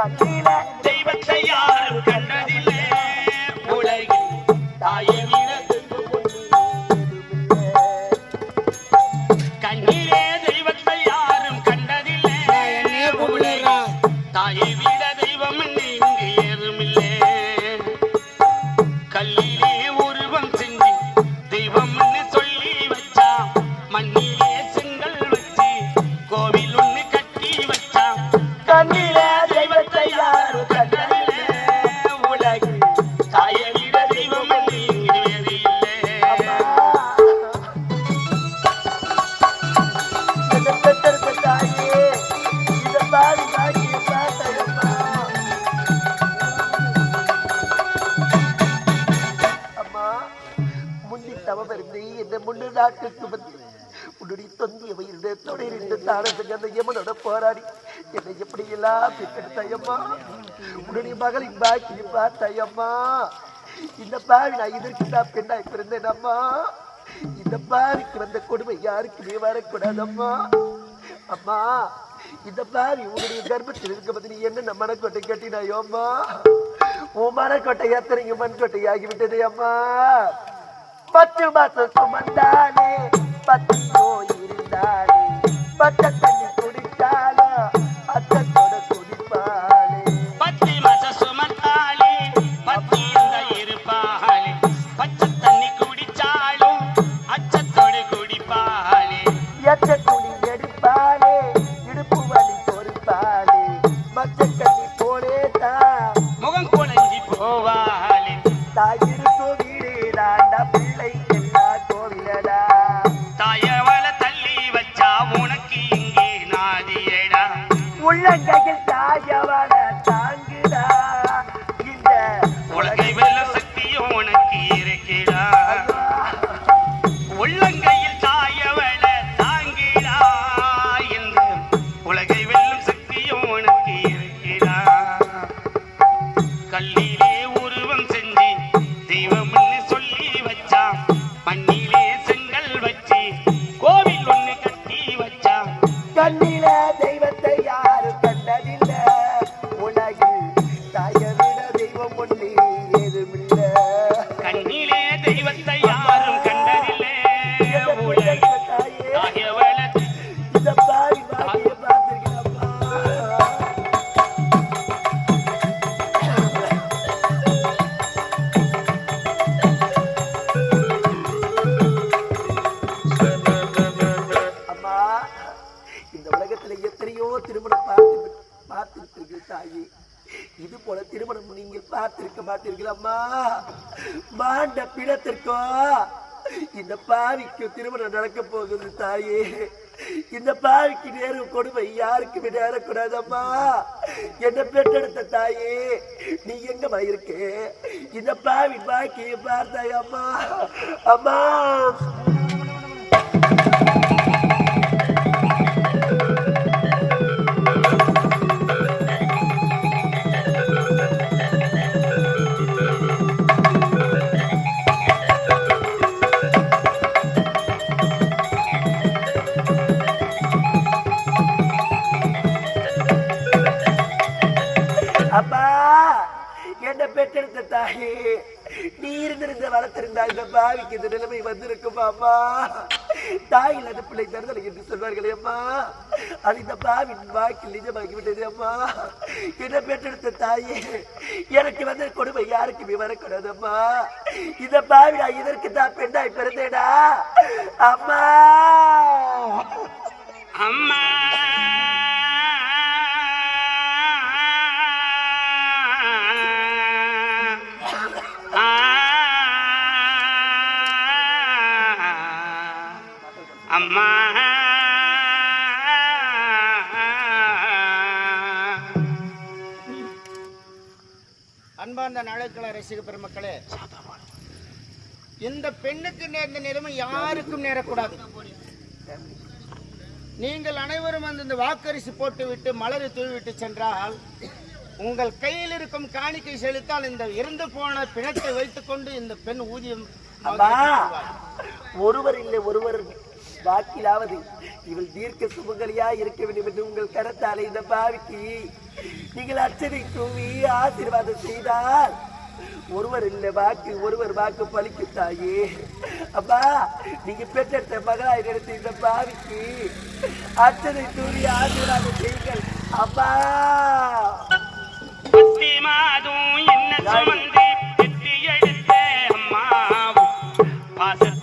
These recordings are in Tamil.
கண்ணில முன்னி தவமிருந்து என்னை முன்னு நாட்டுக்கு வந்து. உன்னுடைய தொந்திய வயிறு தொடரிட்டு தானம் செஞ்ச அந்த யமனோட போராடி. என்னை எப்படி எல்லாம் பெற்றெடுத்தாயம்மா உன்னுடைய மகளின் பாக்கி பார்த்தாயம்மா. இந்த பாவி நான் இதற்கு தான் பெண்ணாய் பிறந்தேன் அம்மா இந்த பாவிக்கு வந்த கொடுமை யாருக்குமே வரக்கூடாதம்மா. அம்மா இந்த பாவி உன்னுடைய கர்ப்பத்தில் இருக்க பத்தி நீ என்ன மனக்கோட்டை கட்டினாயோ அம்மா? உன் மனக்கோட்டை எத்தனைங்க மண்கோட்டை ஆகிவிட்டது அம்மா. பத்து மாசம் சுமந்தாலே பத்து நோய் இருந்தாலே பாவிக்கு திருமணம் நடக்க போகுது தாயே. இந்த பாவிக்கு நேரும் கொடுமை யாருக்குமே நேரக்கூடாதம்மா. என்ன பெற்றெடுத்த தாயே நீ எங்கம்மா இருக்க? இந்த பாவி பாக்கியை பார்த்தாய் அம்மா. அம்மா. இந்த இந்த நிலைமை வந்திருக்குமா அம்மா? தாய் இல்லாத பிள்ளை தருதலை என்று சொல்வார்களே அம்மா. அது இந்த பாவின் வாக்கில் நிஜமாகி விட்டது அம்மா. என்ன பெற்றெடுத்த தாயே எனக்கு வந்த கொடுமை யாருக்குமே வரக்கூடாது அம்மா. இந்த பாவி நான் இதற்கு தான் பெண்ணாய் பிறந்தேடா அம்மா. அம்மா. அம்மா. அன்பார்ந்த நாளைக்கள ரசிக பெருமக்களே இந்த பெண்ணுக்கு நேர்ந்த நிலைமை யாருக்கும் நேரக்கூடாது. நீங்கள் அனைவரும் வந்து இந்த வாக்கரிசி போட்டுவிட்டு மலரை தூவிவிட்டு சென்றால் உங்கள் கையில் இருக்கும் காணிக்கை செலுத்தால் இந்த இறந்து போன பிணத்தை வைத்துக்கொண்டு இந்த பெண் ஊதியம் அம்மா ஒருவர் இல்லை ஒருவர் வாக்கிலாவது. இவள் தீர்க்க சுமங்கலியா இருக்க வேண்டும் என்று உங்கள் கரத்தாலே இந்த பாவிக்கு. நீங்கள் அச்சனை தூவி ஆசீர்வாதம் செய்தால் ஒருவர் இல்ல வாக்கு ஒருவர் வாக்கு பலிக்கும் தாயே. அப்பா நீங்க பெற்ற மகளாய் நடத்த இந்த பாவிக்கு அச்சனை தூவி ஆசீர்வாதம் செய்யுங்கள். அப்பா! மாதும் என்ன சுமந்து எடுத்த அம்மா பாசத்தை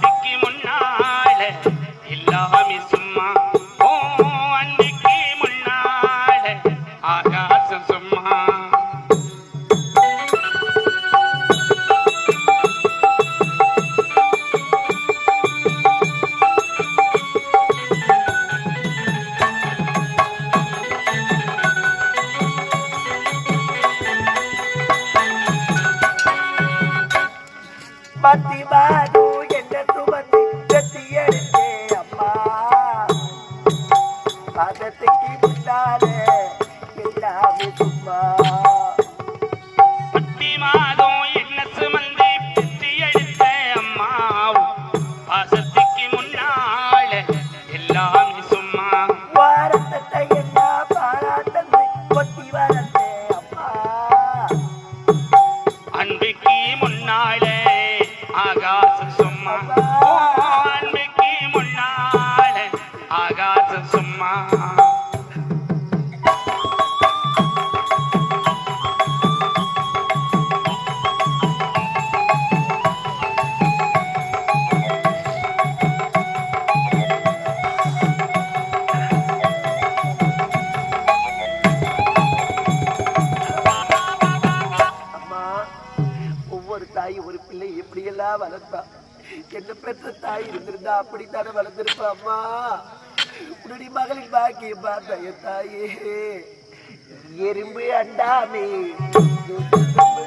கண்டாமே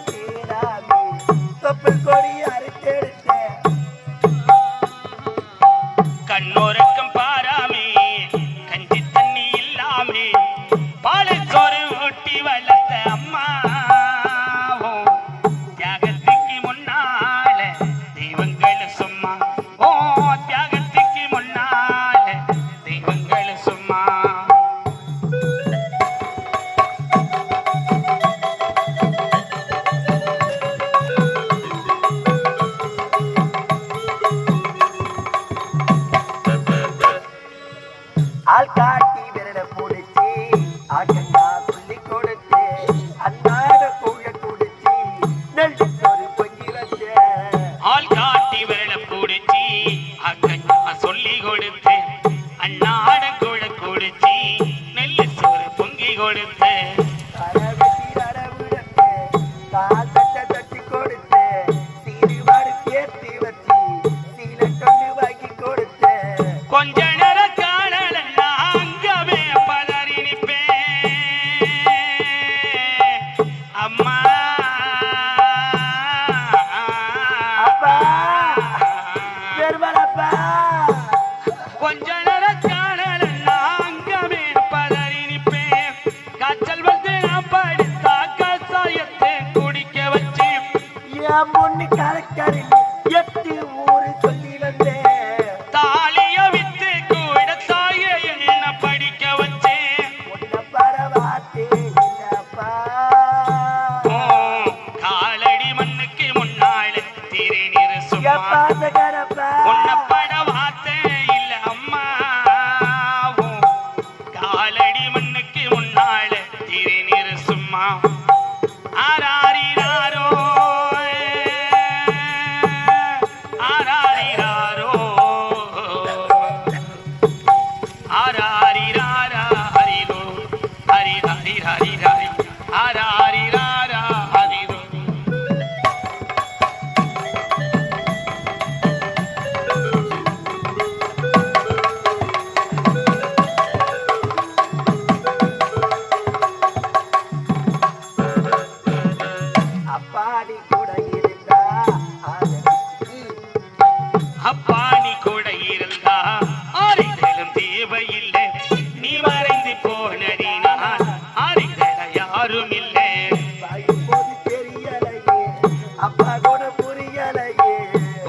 சேராமே தொப்பு கொடி அறுத்தெடுத்த கண்ணோர Bye.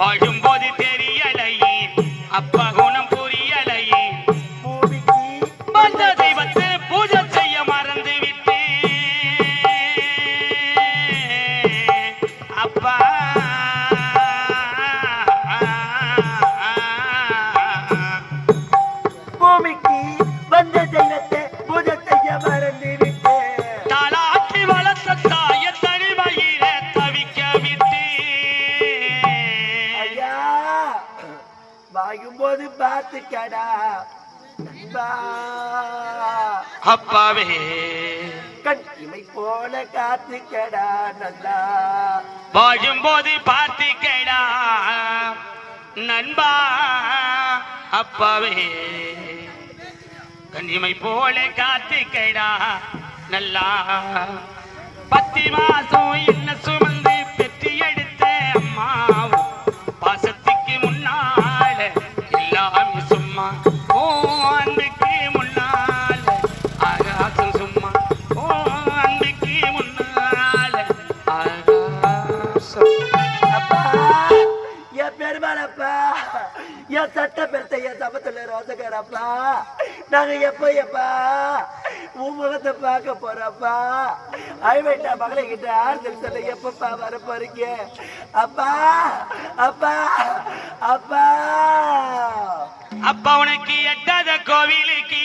Are you அப்பாவே. கண்ணிமை போல காத்து கைடா நல்லா. பத்தி மாசம் என்ன சுமந்து சட்ட பெருத்த என் சமத்துல ரோசக்காரப்பா நாங்க எப்ப எப்பா? உன் முகத்தை பார்க்க போறப்பா. ஐவேட்டா மகளை கிட்ட ஆறுதல் சொல்ல எப்பப்பா வர போறீங்க? அப்பா அப்பா அப்பா. அப்பா உனக்கு எட்டாத கோவிலுக்கு.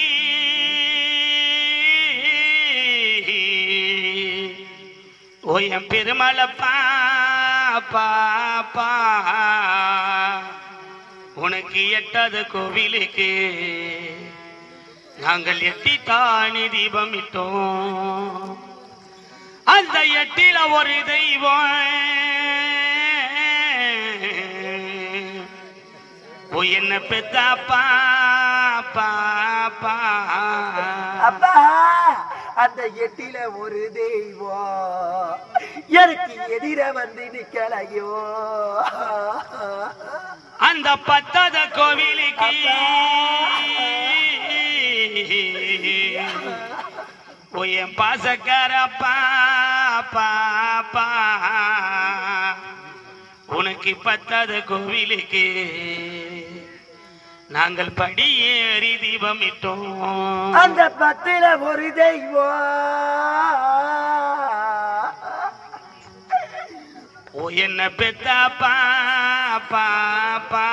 ஓ என் பெருமளப்பா பாப்பா உனக்கு எட்டாத கோவிலுக்கு. நாங்கள் எட்டித்தானே தீபம் இட்டோம் அந்த எட்டில ஒரு தெய்வம். ஓ என்ன பெத்தாப்பா பாப்பா அப்பா அந்த எட்டில ஒரு தெய்வம். எனக்கு எதிர வந்து நிக்கலையோ. அந்த பத்தாத கோவிலுக்கு. என் பாசக்காரப்பா பாப்பா உனக்கு பத்தாத கோவிலுக்கு. நாங்கள் படியேறி தீபம் இட்டோம் அந்த பத்துல ஒரு தெய்வம். என்ன பெத்தாப்பா பாப்பா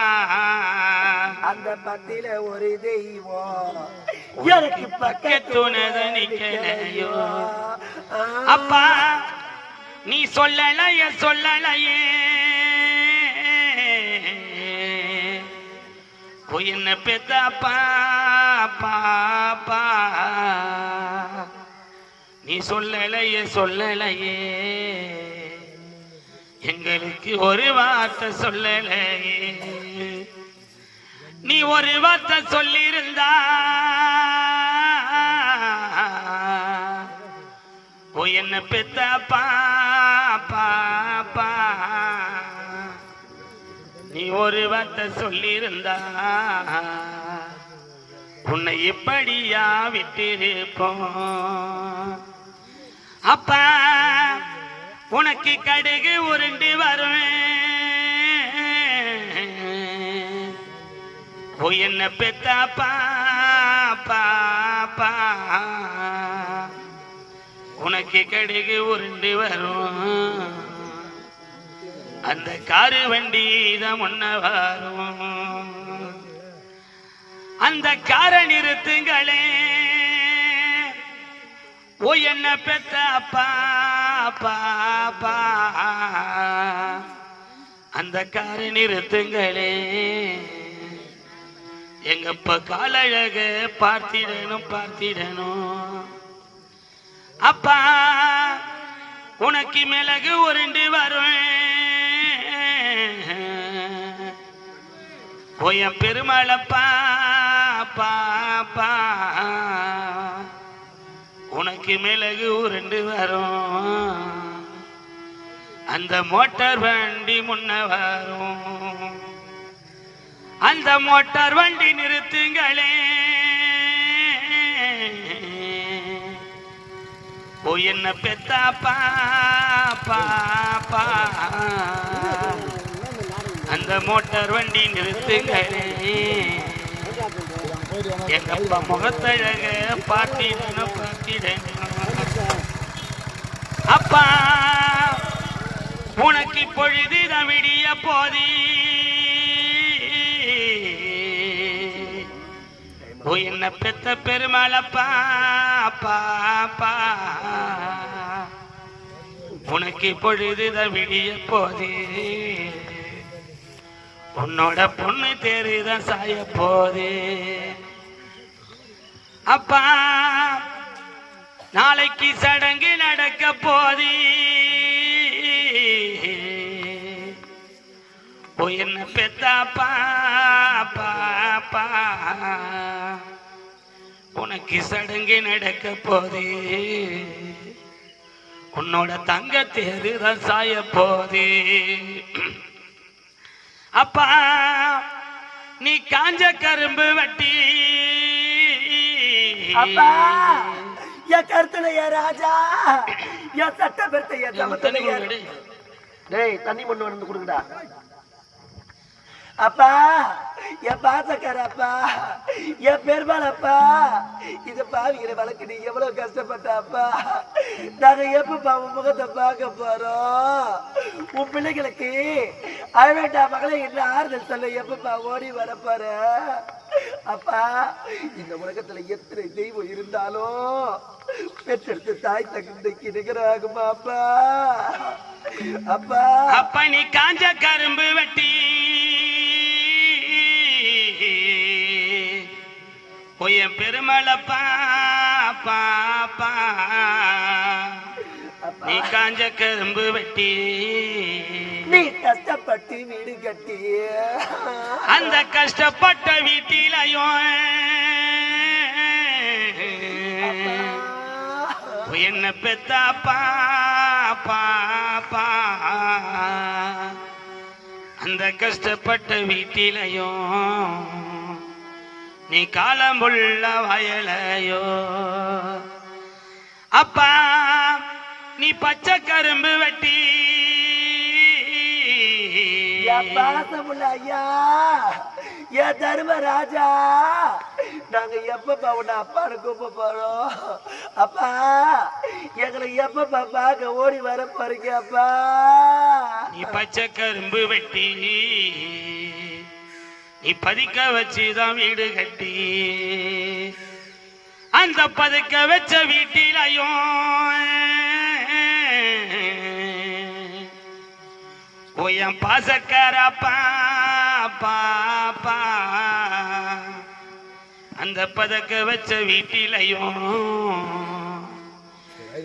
அந்த பத்தில ஒரு தெய்வம். எனக்கு பக்கத்துணத நிக்கலையோ. அப்பா நீ சொல்லலைய சொல்லலையே. என்ன பெத்தாப்பா பாப்பா. நீ சொல்லலையே சொல்லலையே. எங்களுக்கு ஒரு வார்த்தை சொல்லலையே நீ ஒரு வார்த்தை சொல்லியிருந்தா ஓ என்ன பெத்த பாப்பா நீ ஒரு வார்த்தை சொல்லியிருந்தா உன்னை இப்படியா விட்டிருப்போம். அப்பா உனக்கு கடுகு உருண்டு வருவேன் ஓ என்ன பெத்தாப்பா பாப்பா உனக்கு கடுகு உருண்டு வரும். அந்த காரு வண்டி தான் முன்ன வரும். அந்த காரை நிறுத்துங்களே. ஓ என்ன பெத்த அப்பா பாப்பா. அந்த காரை நிறுத்துங்களே. எங்கப்ப காலழக பார்த்திடணும் பார்த்திடணும். அப்பா உனக்கு மிளகு உருண்டு வருவேன் ஓய பெருமாளப்பா பாப்பா. உனக்கு மிளகு உருண்டு வரும். அந்த மோட்டார் வண்டி முன்ன வரும். அந்த மோட்டார் வண்டி நிறுத்துங்களே. ஓ என்ன பெத்தா பாப்பா அந்த மோட்டார் வண்டி நிறுத்துங்களே. எங்கப்பா முகத்தழக பார்த்திடணும் பார்த்திடணும் அப்பா உனக்கு பொழுதுதான் விடிய போதி. என்ன பெத்த பெருமாளப்பா பாப்பா உனக்கு பொழுதுதான் விடிய போதி. உன்னோட பொண்ணு தேருதான் சாய போதே அப்பா நாளைக்கு சடங்கு நடக்க போது. உயிர் என்ன பெத்தாப்பா பாப்பா உனக்கு சடங்கு நடக்க போது. உன்னோட தங்க தேருதான் சாய போது. அப்பா நீ காஞ்ச கரும்பு வட்டி. அப்பா. என் கருத்துடைய ராஜா. என் சட்ட பெருத்த என் குடு. டேய் தண்ணி மண்ணு வந்து கொடுங்கடா அப்பா என் பாசக்காரப்பா என் பெருமாளப்பா. இந்த பாவிக்கிற வழக்கு நீ எவ்வளவு கஷ்டப்பட்டாப்பா? நாங்க எப்பப்பா உன் முகத்தை பார்க்க போறோம்? உன் பிள்ளைகளுக்கு அழவேண்டா மகளை என்ன ஆறுதல் சொல்ல எப்பப்பா ஓடி வர போற? அப்பா இந்த உலகத்துல எத்தனை தெய்வம் இருந்தாலும் பெற்றெடுத்து தாய் தகுந்தைக்கு நிகராகுமா அப்பா? அப்பா. அப்பா நீ காஞ்ச கரும்பு வெட்டி பொய்ய பெருமளப்பா பாப்பா நீ காஞ்ச கரும்பு வெட்டி. நீ கஷ்டப்பட்டு வீடு கட்டி. அந்த கஷ்டப்பட்ட வீட்டிலையும். என்ன பெத்தாப்பா பாப்பா அந்த கஷ்டப்பட்ட வீட்டிலையும். நீ காலமுள்ள வயலையோ. அப்பா நீ பச்சை கரும்பு வெட்டி. பாசமுள்ள ஐயா என் தர்மராஜா நாங்க எப்பப்பா உன்னை அப்பான்னு கூப்ப போறோம். அப்பா எங்களை எப்பப்பா பார்க்க ஓடி வர போறீங்க அப்பா? நீ பச்சை கரும்பு வெட்டி. நீ பதிக்க வச்சுதான் வீடு கட்டி. அந்த பதுக்க வச்ச வீட்டிலையும் ஓயம் பாசக்காரப்பா பாப்பா அந்த பதக்க வச்ச வீட்டிலையும்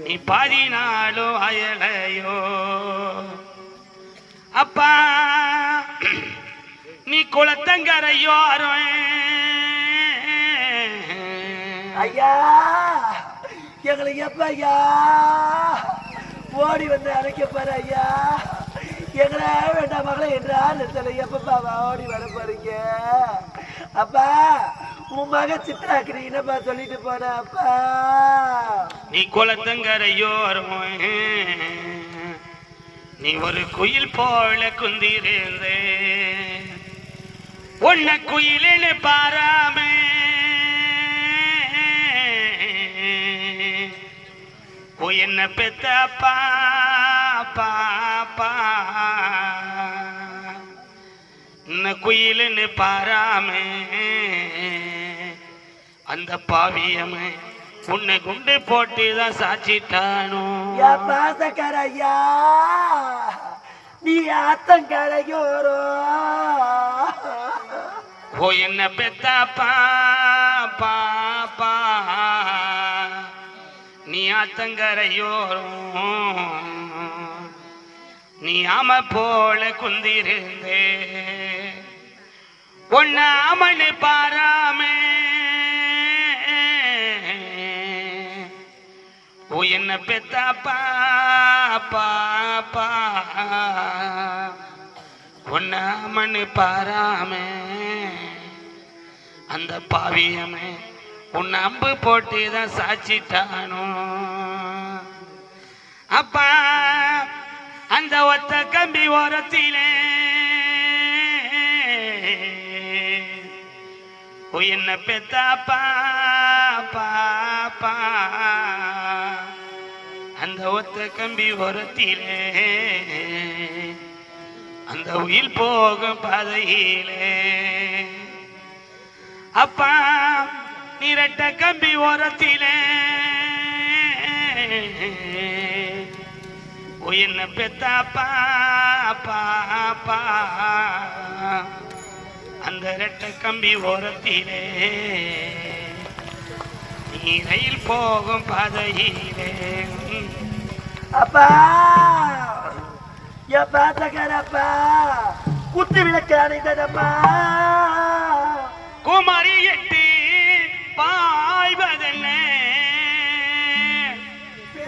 நீ பாதி நாளோ அயலையோ அப்பா குளத்தங்கரையோரம் ஐயா எங்களை எப்ப ஐயா? ஓடி வந்து அழைக்க போற ஐயா. எங்களை வேண்டாம் மகளே என்றால் சில எப்பப்பா ஓடி வர போறீங்க? அப்பா உன் மக சித்ராக்கு நீ என்னப்பா சொல்லிட்டு போன அப்பா? நீ குளத்தங்கரையோரம். நீ ஒரு குயில் போல குந்திருந்த. உன்னை குயிலுன்னு பாராமே. என்ன பெத்த பாப்பா என்ன குயிலுன்னு பாராமே. அந்த பாவியமே உன்னை குண்டு போட்டு தான் சாச்சிட்டானோ. என் பாசக்கார ஐயா நீ ஆத்தங்கரையோரோ ஓ என்ன பெத்தாப்பா பாப்பா. நீ ஆத்தங்கரையோரும். நீ ஆம போல குந்திருந்தே. ஒன்ன ஆமனு பாராமே. ஓ என்ன பெத்தாப்பா பாப்பா. ஒன்ன ஆமனு பாராமே. அந்த பாவியமே உன் அம்பு போட்டு தான் சாச்சிட்டானோ? அப்பா அந்த ஒத்த கம்பி ஓரத்திலே உயிர் என்ன பெத்தாப்பா பாப்பா அந்த ஒத்த கம்பி ஓரத்திலே அந்த உயில் போகும் பாதையிலே அப்பா நிரட்ட கம்பி ஓரத்திலே. என்ன பெத்தா பாப்பா அந்த ரெட்ட கம்பி ஓரத்திலே. நீ ரயில் போகும் பாதையிலே. அப்பா! என் பாத்தக்காரப்பா குத்து விளக்கு அணைந்ததப்பா மறியிட்டு பாய்வதென்ன?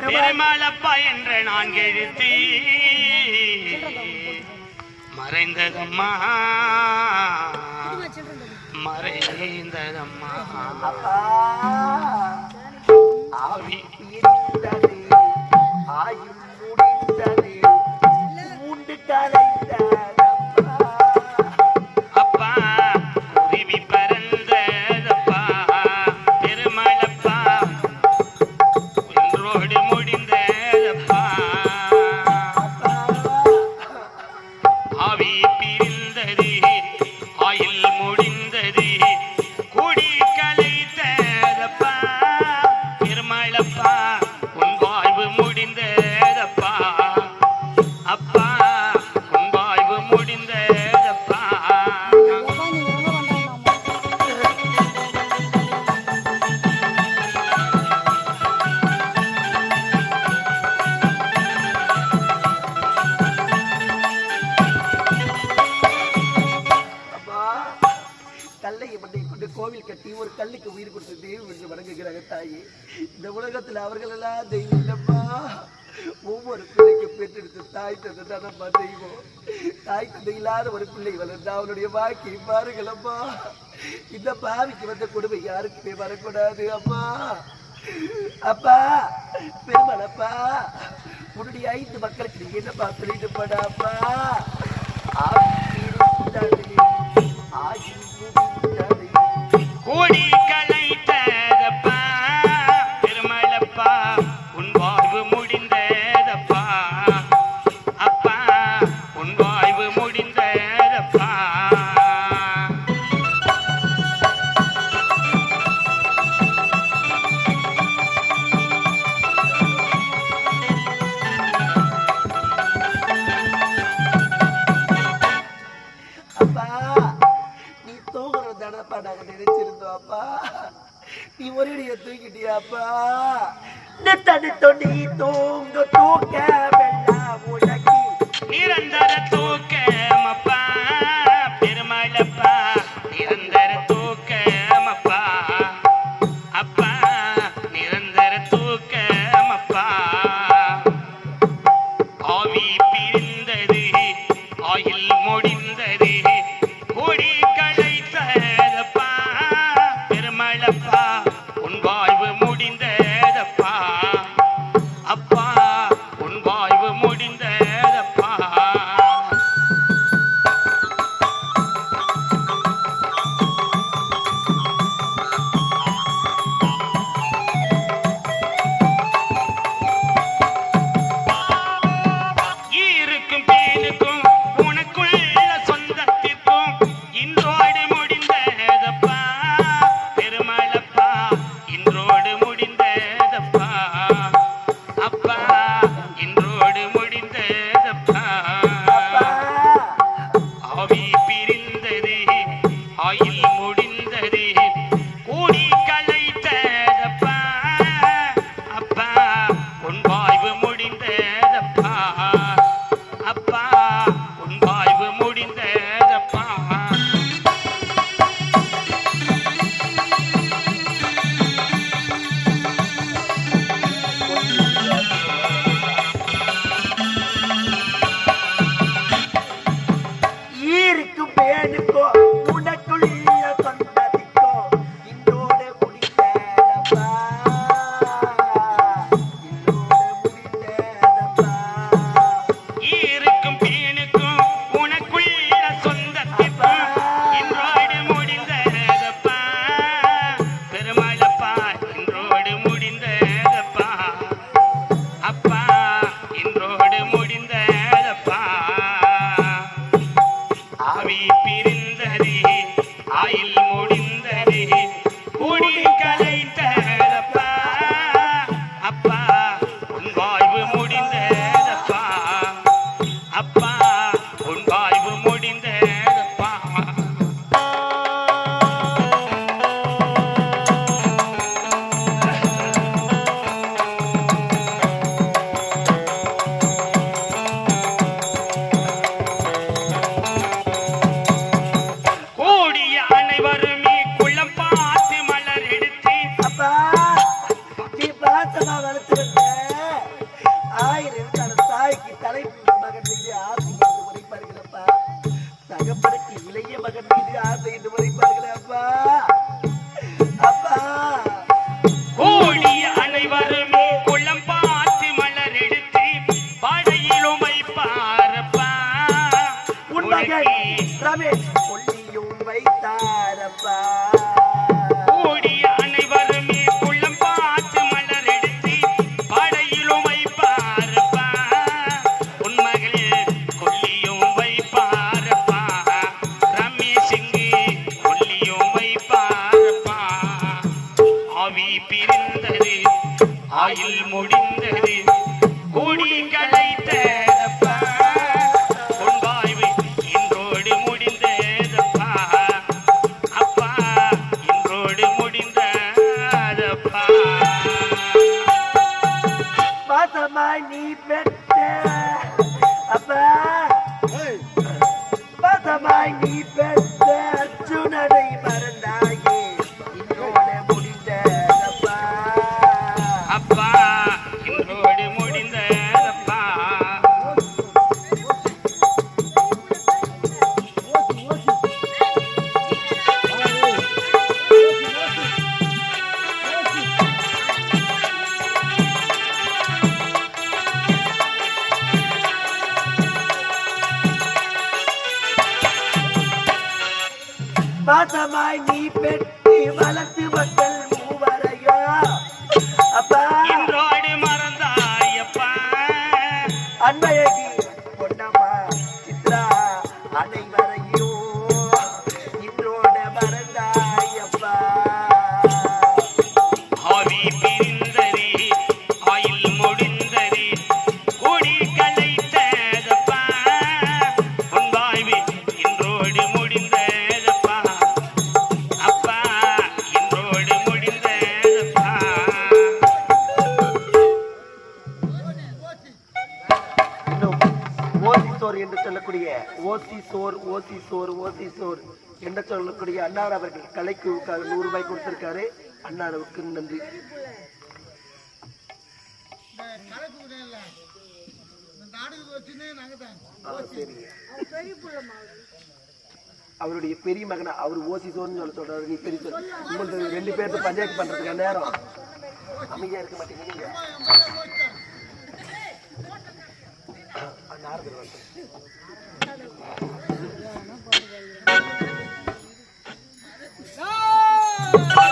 பெருமாளப்பா என்ற நான் எழுத்தி மறைந்ததம்மா. மறைந்ததம்மா. ஆவி இருந்தது ஆயுள் முடிந்தது மூண்டு கலைந்த கொடுமை யாருக்குமே வரக்கூடாது அம்மா. அப்பா. ஆயில் முடிந்தது. பிரிந்ததே ஆயில் முடிந்ததே. குடி கலை அன்பர்களுக்குரிய அன்னார் அவர்கள் கலைக்குழுக்காக நூறு ரூபாய் கொடுத்திருக்காரு. அன்னாரவுக்கு நன்றி. அவருடைய பெரிய மகனா அவர் ஓசி சோர்னு சொல்ல சொல்றாரு. நீ பெரிய சொல். உங்களுக்கு ரெண்டு பேருக்கு பஞ்சாயத்து பண்றதுக்கு நேரம்? அமைதியா இருக்க மாட்டேங்கிறீங்க நாரதர் Bye.